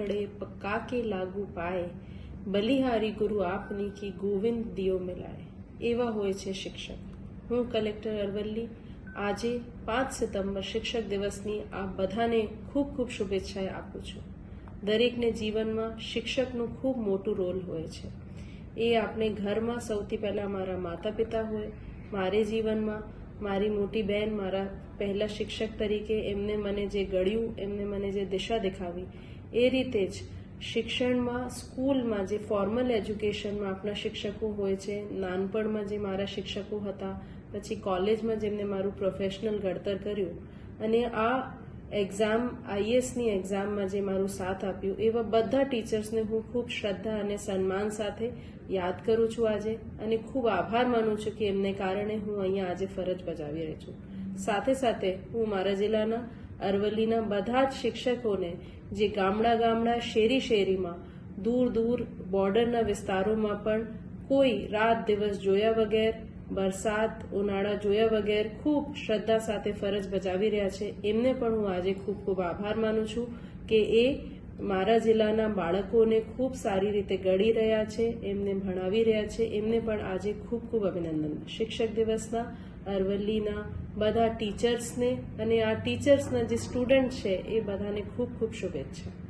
ખડે પક્કા કે લાગુ પાય બલિહારી ગુરુ આપની કી ગોવિંદ દિયો મિલાય એવા હોય છે શિક્ષક હું કલેક્ટર અરવલ્લી આજે પાંચ સપ્ટેમ્બર શિક્ષક દિવસની આ બધાને ખૂબ ખૂબ શુભેચ્છાએ આપું છું દરેકને જીવનમાં શિક્ષકનું ખૂબ મોટું રોલ હોય છે એ આપણે ઘરમાં સૌથી પહેલાં મારા માતા પિતા હોય મારે જીવનમાં મારી મોટી બહેન મારા પહેલા શિક્ષક તરીકે એમને મને જે ગળ્યું એમને મને જે દિશા દેખાવી એ રીતે જ શિક્ષણમાં, સ્કૂલમાં જે ફોર્મલ એજ્યુકેશનમાં આપણા શિક્ષકો હોય છે, નાનપણમાં જે મારા શિક્ષકો હતા, પછી કોલેજમાં જેમને મારું પ્રોફેશનલ ઘડતર કર્યું, અને આ એક્ઝામ આઈએસની એક્ઝામમાં જે મારું સાથ આપ્યું, એવા બધા ટીચર્સને હું ખૂબ શ્રદ્ધા અને સન્માન સાથે યાદ કરું છું આજે, અને ખૂબ આભાર માનું છું કે એમને કારણે હું અહીંયા આજે ફરજ બજાવી રહી છું. સાથે સાથે હું મારા જિલ્લાના અરવલ્લીના બધા જ શિક્ષકોને જે ગામડા ગામડા શેરી શેરીમાં, દૂર દૂર બોર્ડરના વિસ્તારોમાં પણ કોઈ રાત દિવસ જોયા વગર, વરસાદ, ઉનાળા જોયા વગર ખૂબ શ્રદ્ધા સાથે ફરજ બજાવી રહ્યા છે. એમને પણ હું આજે ખૂબ ખૂબ આભાર માનું છું કે એ મારા જિલ્લાના બાળકોને ખૂબ સારી રીતે ગળી રહ્યા છે, એમને ભણાવી રહ્યા છે. એમને પણ આજે ખૂબ ખૂબ અભિનંદન. શિક્ષક દિવસના અરવલ્લીના બધા ટીચર્સને અને આ ટીચર્સના જે સ્ટુડન્ટ છે એ બધાને ખૂબ ખૂબ શુભેચ્છા.